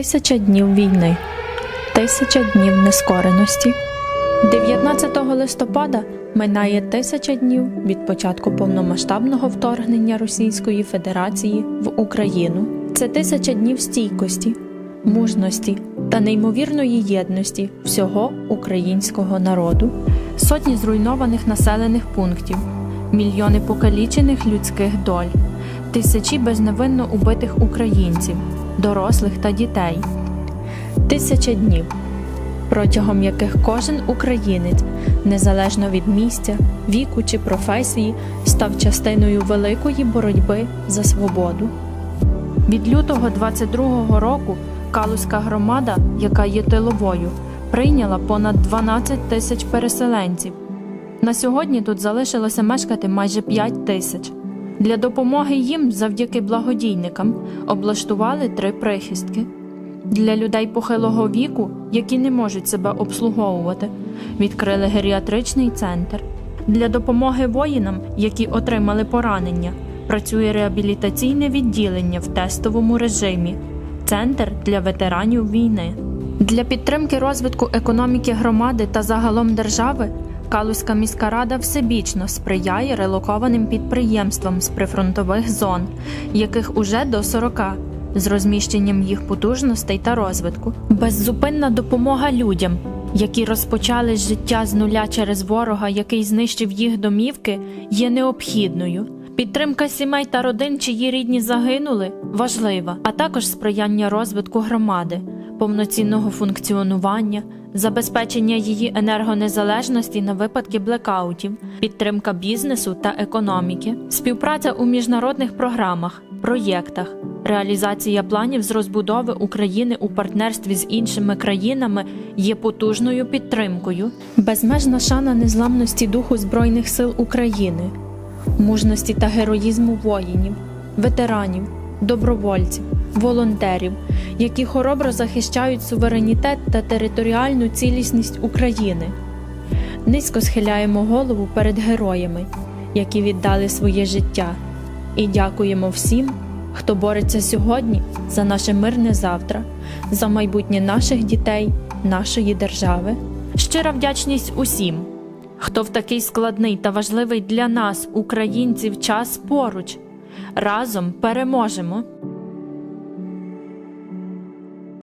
Тисяча днів війни, тисяча днів нескореності. 19 листопада минає тисяча днів від початку повномасштабного вторгнення Російської Федерації в Україну. Це тисяча днів стійкості, мужності та неймовірної єдності всього українського народу, сотні зруйнованих населених пунктів, мільйони покалічених людських доль, тисячі безневинно убитих українців, дорослих та дітей. Тисяча днів, протягом яких кожен українець, незалежно від місця, віку чи професії, став частиною великої боротьби за свободу. Від лютого 22-го року Калузька громада, яка є тиловою, прийняла понад 12 тисяч переселенців. На сьогодні тут залишилося мешкати майже 5 тисяч. Для допомоги їм, завдяки благодійникам, облаштували три прихистки. Для людей похилого віку, які не можуть себе обслуговувати, відкрили геріатричний центр. Для допомоги воїнам, які отримали поранення, працює реабілітаційне відділення в тестовому режимі, центр для ветеранів війни. Для підтримки розвитку економіки громади та загалом держави Калузька міська рада всебічно сприяє релокованим підприємствам з прифронтових зон, яких уже до 40, з розміщенням їх потужностей та розвитку. Беззупинна допомога людям, які розпочали життя з нуля через ворога, який знищив їх домівки, є необхідною. Підтримка сімей та родин, чиї рідні загинули, важлива, а також сприяння розвитку громади, повноцінного функціонування, забезпечення її енергонезалежності на випадки блекаутів, підтримка бізнесу та економіки, співпраця у міжнародних програмах, проєктах, реалізація планів з розбудови України у партнерстві з іншими країнами є потужною підтримкою, безмежна шана незламності духу Збройних сил України мужності та героїзму воїнів, ветеранів, добровольців, волонтерів, які хоробро захищають суверенітет та територіальну цілісність України. Низько схиляємо голову перед героями, які віддали своє життя, і дякуємо всім, хто бореться сьогодні за наше мирне завтра, за майбутнє наших дітей, нашої держави. Щира вдячність усім, хто в такий складний та важливий для нас, українців, час поруч. Разом переможемо!